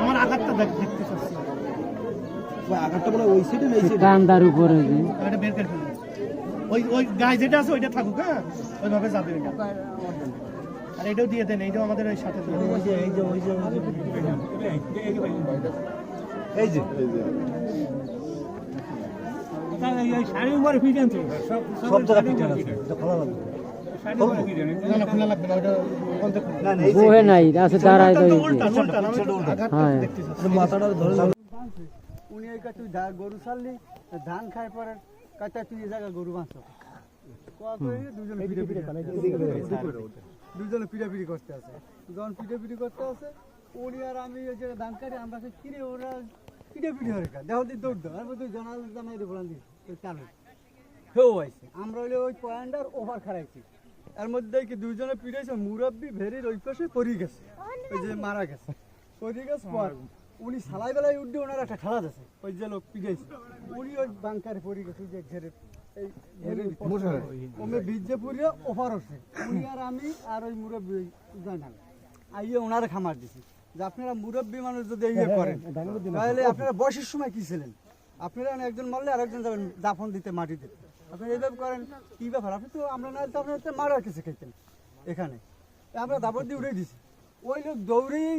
আমার আঘাতটা দেখতে চাচ্ছি আঘাতটা বলে ওই সাইডে নেই সাইডে উপরে এটা বের করে ওই ওই গায়ে যেটা আছে ওইটা থাকুক হ্যাঁ? ওইভাবে যাবে ওইটা আর এটাও দিয়ে দেন এইটাও আমাদের ওই সাথে ওই যে এই যে ওই যে এই যে। সব জায়গা পিঠে আছে খোলা লাগবে। বহে নাই আছে দাঁড়ায় হ্যাঁ। উনি এই তুই গরু ছাড়লি ধান খাই পরে কাটা তুই এই জায়গা গরু বাঁচো দুজনে করতে আছে। যখন পিঠি করতে আছে উনি আর আমি ওই যে ধান কাটি আমরা কিনে ওরা পিঠে হয়ে গেল দেখো তুই দৌড় দাও আর তুই জনাল জামাই দিয়ে বলান দিস চালু। হেও আমরা ওই পয়েন্টার ওভার খারাইছি এর মধ্যে কি দুইজনে পিড়েছে মুরব্বি ভেরির ওই পাশে পড়ি গেছে ওই যে মারা গেছে। পড়ি গেছে পর উনি সালাই বেলায় উঠে ওনার একটা খেলা আছে ওই যে লোক পিড়েছে উনি ওই বাংকারে পড়ি গেছে যে ঘেরে। ওমে বীজে পুরিয়ে হচ্ছে। উনি আর আমি আর ওই মুরব্বি আইয়ে ওনার খামার দিছি। যে আপনারা মুরব্বী মানুষ যদি ইয়ে করেন তাহলে আপনারা বয়সের সময় কি ছিলেন? আপনারা একজন মারলে আরেকজন যাবেন দাফন দিতে মাটি দিতে। আপনারা এইভাবে করেন কি ব্যাপার? আপনি তো আমরা না তো আপনারা তো মারার কিছু খেতেন এখানে। আমরা দাপর দিয়ে উড়ে দিছি। ওই লোক দৌড়েই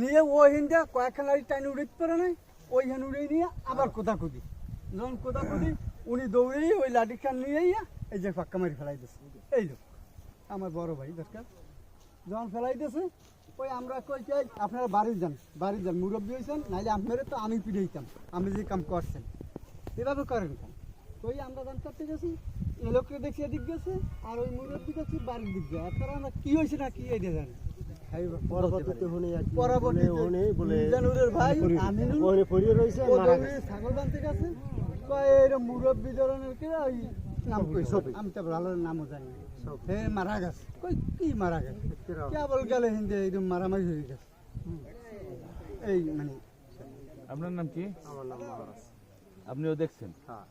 নিয়ে ওই হিন্দা কয়েকখান লাড়ি টাইনে উড়াইতে পারে নাই ওই হেন উড়ে নিয়ে আবার কোদাকুদি। যখন কোদাকুদি উনি দৌড়েই ওই লাঠিখান নিয়ে এই যে পাক্কা মারি ফেলাই দিচ্ছে এই লোক আমার বড় ভাই দরকার। যখন ফেলাই দিয়েছে ওই আমরা কই চাই আপনারা বাড়ি যান বাড়ি যান মুরব্বী হয়েছেন নাইলে আপনারা তো আমি পিড়ে দিতাম আমি যে কাম করছেন। এভাবে করেন কেন? ওই আমরা করতে গেছি এ লোককে দেখছি এদিক গেছে আর ওই মুরব্বী গেছি বাড়ির দিক আপনারা আমরা কি হয়েছে না কি ও মারা দৌড়ে ছাগল বানতে গেছে। কয় এর মুরব্বী ধরনের কে নাম কই সবই আমি তো ভালো নামও জানি। হে মারা গেছে। কই কি মারা গেছে? কেবল গেলে হিন্দে এইরকম মারামারি হয়ে গেছে। এই মানে আপনার নাম কি? আমার নাম মহারাজ আপনিও দেখছেন? হ্যাঁ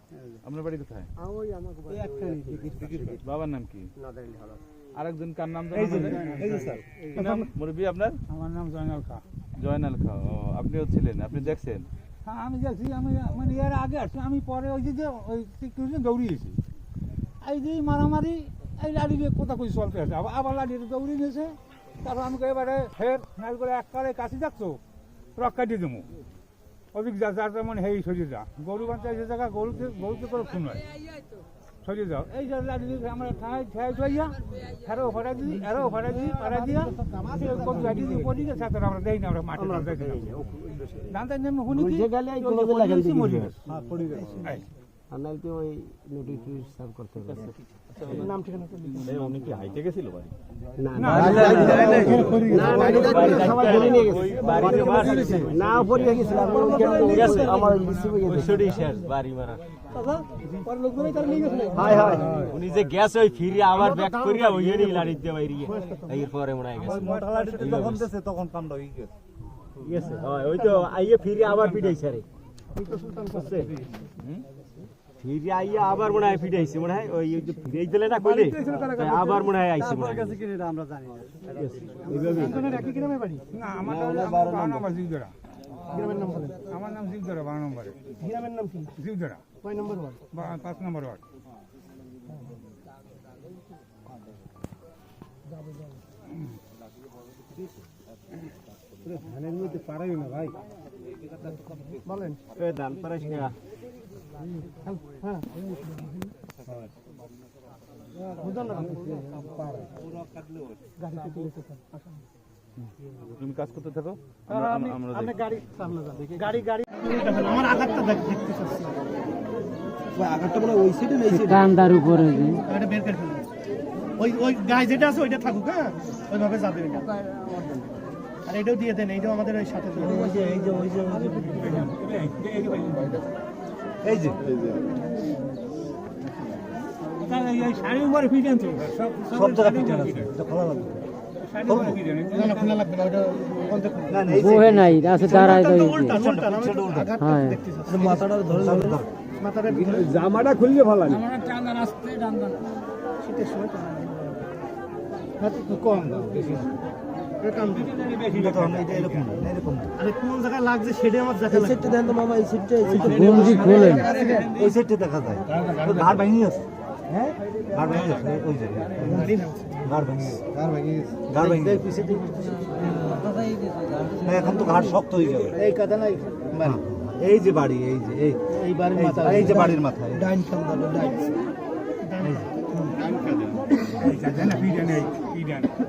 আপনার বাড়ি কোথায়? আমাকে। বাবার নাম কি? আরেকজন কার নাম এই যে এই যে স্যার। কি নাম? মুরব্বী আপনার? আমার নাম জয়নাল খা। জয়নাল খা ও আপনিও ছিলেন আপনি দেখছেন? হ্যাঁ আমি যাচ্ছি আমি মানে এর আগে আসছি আমি পরে ওই যে ওই দৌড়িয়েছি। এই যে মারামারি এই লাড়ি দিয়ে কোথা কই চলতে আছে। আবার আবার লাড়ি দিয়ে দৌড়িয়ে নিয়েছে। তারপর আমি কই এবারে ফের নাল করে এক কালে কাছে যাচ্ছ রক্ষা দিয়ে দেবো অধিক যা যার তেমন হেই সরিয়ে যা। গরু বাঁচা যে জায়গা গরুতে গরুতে করে খুন হয়। সরিয়ে যাও। এই যে লাড়ি আমরা ঠাই ঠাই ফেরো দিই এরও ফাটা দিই দিয়া। গাড়ি দিয়ে পড়ি গেছে তারপর আমরা দেই না আমরা মাঠে নেমে কি? গেলে এই মরে। গেছে। ওই করতে হবে। নাম ঠিকানা উনি কি হাইটে গেছিল বাড়ি? না না না না সবাই ধরে নিয়ে গেছে। না পড়ে গেছিল আমার রিসিভ গেছে। বাড়ি মারা। পরে লোকজনই তার নিয়ে গেছে। হাই হাই উনি যে গ্যাস ওই ফিরে আবার ব্যাক করিয়া ওই এরই লাড়ি দিয়ে বাইরিয়ে এরপরে মনে হয় গেছে। তখন কামটা হয়ে গেছে। হয়, ওই তো আইয়ে ফিরে আবার পিটাইছে রে ফিরে আইয়া আবার মনে হয় পিটাইছে মনে হয় ওই যে ফিরে দিলে না কইলে তাই আবার মনে হয় আইছে মনে আপনার হয় কাছে কিনে আমরা জানি না না আমার নাম বারো নম্বর জিউদরা আমার নাম জিউদরা বারো নম্বরে গ্রামের নাম কি জিউদরা কয় নম্বর ওয়ার্ড বা- পাঁচ নম্বর ওয়ার্ড ধানের মধ্যে পারাই না ভাই বলেন ওই ধান পারাইছে না। তুমি কাজ করতে থাকো আমরা-। গাড়ি সামনে গাড়ি গাড়ি। আঘাতটা দেখতে চাচ্ছি। আঘাতটা বলে ওই সাইডে নেই ডান্ডার উপরে এটা বের করে ফেলুন। ওই ওই গায়ে যেটা আছে ওইটা থাকুক হ্যাঁ? ওইভাবে যাবে ওইটা আর এটাও দিয়ে দেন এইটাও আমাদের ওই সাথে। এই যে ওই যে। এই যে। সব জায়গা আছে। এটা খোলা লাগবে। বহে নাই আছে দাঁড়ায় তো জামাটা খুললে ভালো লাগে। কম দাম। দেখা যায় ঘাড় ভেঙে হ্যাঁ ঘাড় ওই যে ঘাড় ভেঙে ঘাড় ভেঙে ভেঙে এখন তো ঘাড় শক্ত হয়ে যাবে এই কথা নাই এই যে বাড়ি এই যে এই এই বাড়ির মাথা এই যে বাড়ির মাথায় ডাইন ডাইন আচ্ছা, ওটা-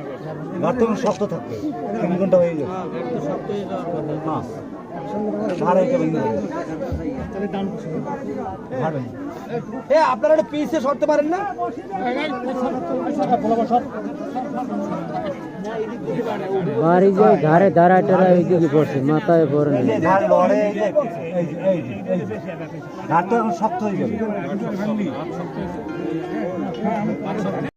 শক্ত থাকবে তিন ঘণ্টা হয়ে গেছে হ্যাঁ ভেঙে এ আপনারা একটা পিসে সরতে পারেন না? বাড়ি যে ঘাড়ে দাঁড়ায় টাড়ায় ওইদিকে পড়ছে মাথায় পড়ে ঘাড় লড়ে ঘাড় তো এখন শক্ত হয়ে যাবে।